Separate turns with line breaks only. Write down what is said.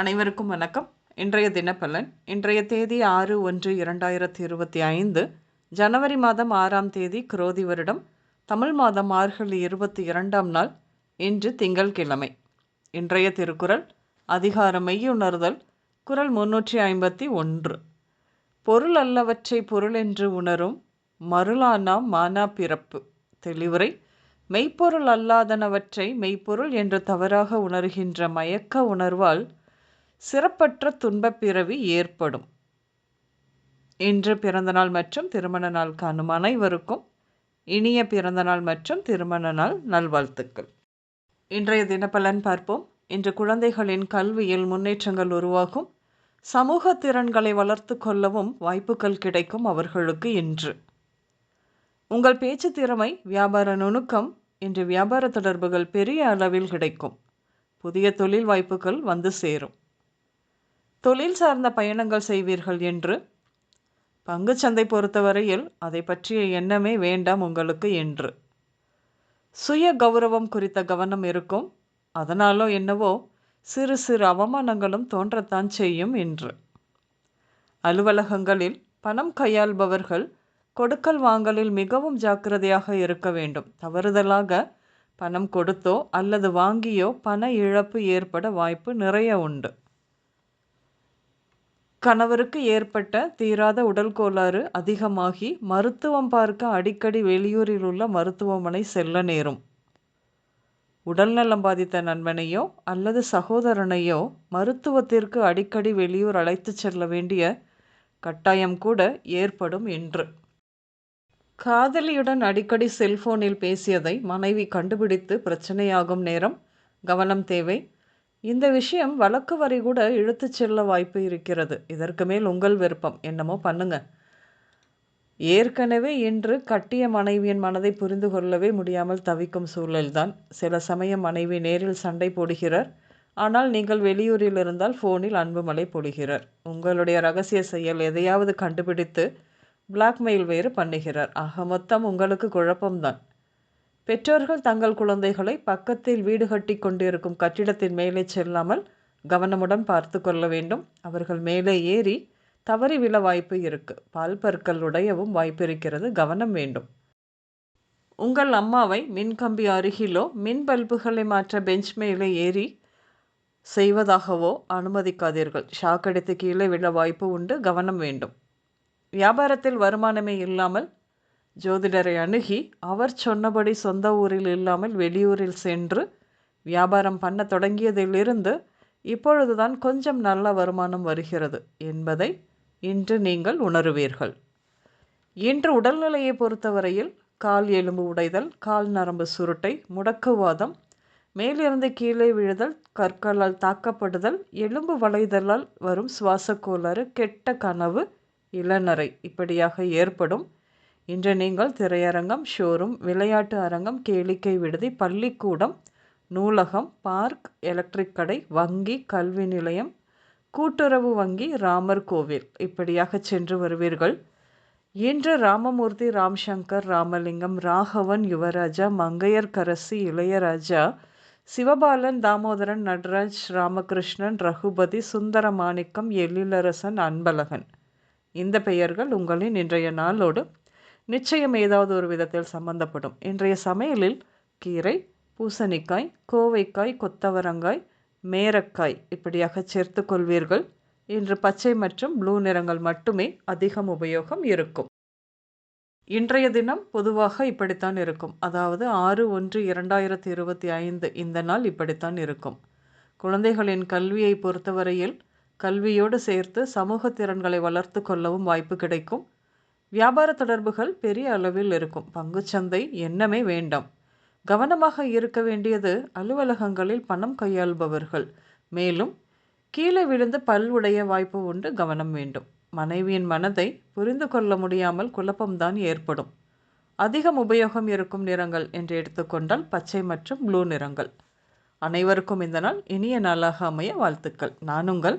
அனைவருக்கும் வணக்கம். இன்றைய தினப்பலன் இன்றைய தேதி ஆறு ஒன்று இரண்டாயிரத்தி இருபத்தி ஐந்து ஜனவரி மாதம் ஆறாம் தேதி குரோதி வருடம் தமிழ் மாதம் மார்கழி இருபத்தி இரண்டாம் நாள் இன்று திங்கள்கிழமை. இன்றைய திருக்குறள் அதிகார மெய்யுணர்தல் குரல் முன்னூற்றி ஐம்பத்தி ஒன்று. பொருள் அல்லவற்றை பொருள் என்று உணரும் மருளானா மானா பிறப்பு. தெளிவுரை மெய்ப்பொருள் அல்லாதனவற்றை மெய்ப்பொருள் என்று தவறாக உணர்கின்ற மயக்க உணர்வால் சிறப்பற்ற துன்பப் பிறவி ஏற்படும். இன்று பிறந்தநாள் மற்றும் திருமண நாள் காணும் அனைவருக்கும் இனிய பிறந்தநாள் மற்றும் திருமண நாள் நல்வாழ்த்துக்கள். இன்றைய தினப்பலன் பார்ப்போம். இன்று குழந்தைகளின் கல்வியில் முன்னேற்றங்கள் உருவாகும். சமூக திறன்களை வளர்த்து கொள்ளவும் வாய்ப்புகள் கிடைக்கும் அவர்களுக்கு இன்று. உங்கள் பேச்சு திறமை வியாபார நுணுக்கம் இன்று வியாபார தொடர்புகள் பெரிய அளவில் கிடைக்கும். புதிய தொழில் வாய்ப்புகள் வந்து சேரும். தொழில் சார்ந்த பயணங்கள் செய்வீர்கள் என்று? பங்குச்சந்தை பொறுத்தவரையில் அதை பற்றிய எண்ணமே வேண்டாம் உங்களுக்கு என்று. சுய கௌரவம் குறித்த கவனம் இருக்கும். அதனாலோ என்னவோ சிறு சிறு அவமானங்களும் தோன்றத்தான் செய்யும் என்று. அலுவலகங்களில் பணம் கையாள்பவர்கள் கொடுக்கல் வாங்கலில் மிகவும் ஜாக்கிரதையாக இருக்க வேண்டும். தவறுதலாக பணம் கொடுத்தோ அல்லது வாங்கியோ பண இழப்பு ஏற்பட வாய்ப்பு நிறைய உண்டு. கணவருக்கு ஏற்பட்ட தீராத உடல் கோளாறு அதிகமாகி மருத்துவம் பார்க்க அடிக்கடி வெளியூரில் உள்ள மருத்துவமனை செல்ல நேரும். உடல்நலம் பாதித்த நண்பனையோ அல்லது சகோதரனையோ மருத்துவத்திற்கு அடிக்கடி வெளியூர் அழைத்துச் செல்ல வேண்டிய கட்டாயம் கூட ஏற்படும் என்று காதலியுடன் அடிக்கடி செல்போனில் பேசியதை மனைவி கண்டுபிடித்து பிரச்சனையாகும் நேரம் கவனம் தேவை. இந்த விஷயம் வழக்கு வரை கூட இழுத்துச் செல்ல வாய்ப்பு இருக்கிறது. இதற்கு மேல் உங்கள் விருப்பம். என்னமோ பண்ணுங்க. ஏற்கனவே இன்று கட்டிய மனைவியின் மனதை புரிந்து கொள்ளவே முடியாமல் தவிக்கும் சூழல்தான். சில சமயம் மனைவி நேரில் சண்டை போடுகிறார். ஆனால் நீங்கள் வெளியூரில் இருந்தால் ஃபோனில் அன்புமலை போடுகிறார் உங்களுடைய ரகசிய செயல் எதையாவது கண்டுபிடித்து பிளாக்மெயில் வேறு பண்ணுகிறார். ஆக மொத்தம் உங்களுக்கு குழப்பம்தான். பெற்றோர்கள் தங்கள் குழந்தைகளை பக்கத்தில் வீடு கட்டி கொண்டிருக்கும் கட்டிடத்தின் மேலே செல்லாமல் கவனமுடன் பார்த்து கொள்ள வேண்டும். அவர்கள் மேலே ஏறி தவறி விழ வாய்ப்பு இருக்கு. பால் பற்கள் உடையவும் வாய்ப்பு இருக்கிறது. கவனம் வேண்டும். உங்கள் அம்மாவை மின்கம்பி அருகிலோ மின் பல்புகளை மாற்ற பெஞ்ச் மேலே ஏறி செய்வதாகவோ அனுமதிக்காதீர்கள். ஷாக் அடித்து கீழே விழ வாய்ப்பு உண்டு. கவனம் வேண்டும். வியாபாரத்தில் வருமானமே இல்லாமல் ஜோதிடரை அணுகி அவர் சொன்னபடி சொந்த ஊரில் இல்லாமல் வெளியூரில் சென்று வியாபாரம் பண்ண தொடங்கியதிலிருந்து இப்பொழுதுதான் கொஞ்சம் நல்ல வருமானம் வருகிறது என்பதை இன்று நீங்கள் உணருவீர்கள். இன்று உடல்நிலையை பொறுத்தவரையில் கால் எலும்பு உடைதல் கால் நரம்பு சுருட்டை முடக்குவாதம் மேலிருந்து கீழே விழுதல் கற்களால் தாக்கப்படுதல் எலும்பு வளைதலால் வரும் சுவாச கோளாறு கெட்ட கனவு இளநரை இப்படியாக ஏற்படும். இன்று நீங்கள் திரையரங்கம் ஷோரூம் விளையாட்டு அரங்கம் கேளிக்கை விடுதி பள்ளிக்கூடம் நூலகம் பார்க் எலக்ட்ரிக் கடை வங்கி கல்வி நிலையம் கூட்டுறவு வங்கி ராமர் கோவில். இப்படியாக சென்று வருவீர்கள். இன்று ராமமூர்த்தி ராம்சங்கர் ராமலிங்கம் ராகவன் யுவராஜா மங்கையர்கரசி இளையராஜா சிவபாலன் தாமோதரன் நடராஜ் ராமகிருஷ்ணன் ரகுபதி சுந்தரமாணிக்கம் எழிலரசன் அன்பழகன். இந்த பெயர்கள் உங்களின் இன்றைய நாளோடு நிச்சயம் ஏதாவது ஒரு விதத்தில் சம்பந்தப்படும். இன்றைய சமையலில் கீரை பூசணிக்காய் கோவைக்காய் கொத்தவரங்காய் மேரக்காய் இப்படியாக சேர்த்து கொள்வீர்கள். இன்று பச்சை மற்றும் ப்ளூ நிறங்கள் மட்டுமே அதிகம் உபயோகம் இருக்கும். இன்றைய தினம் பொதுவாக இப்படித்தான் இருக்கும். அதாவது ஆறு ஒன்று இரண்டாயிரத்தி இருபத்தி ஐந்து இந்த நாள் இப்படித்தான் இருக்கும். குழந்தைகளின் கல்வியை பொறுத்தவரையில் கல்வியோடு சேர்த்து சமூக திறன்களை வளர்த்து கொள்ளவும் வாய்ப்பு கிடைக்கும். வியாபார தொடர்புகள் பெரிய அளவில் இருக்கும். பங்குச்சந்தை எண்ணமே வேண்டாம். கவனமாக இருக்க வேண்டியது அலுவலகங்களில் பணம் கையாள்பவர்கள். மேலும் கீழே விழுந்து பல் உடைய வாய்ப்பு உண்டு கவனம் வேண்டும். மனைவியின் மனதை புரிந்து கொள்ள முடியாமல் குழப்பம்தான் ஏற்படும். அதிகம் உபயோகம் இருக்கும் நிறங்கள் என்று எடுத்துக்கொண்டால் பச்சை மற்றும் ப்ளூ நிறங்கள். அனைவருக்கும் இந்த நாள் இனிய நாளாக அமைய வாழ்த்துக்கள். நான் உங்கள்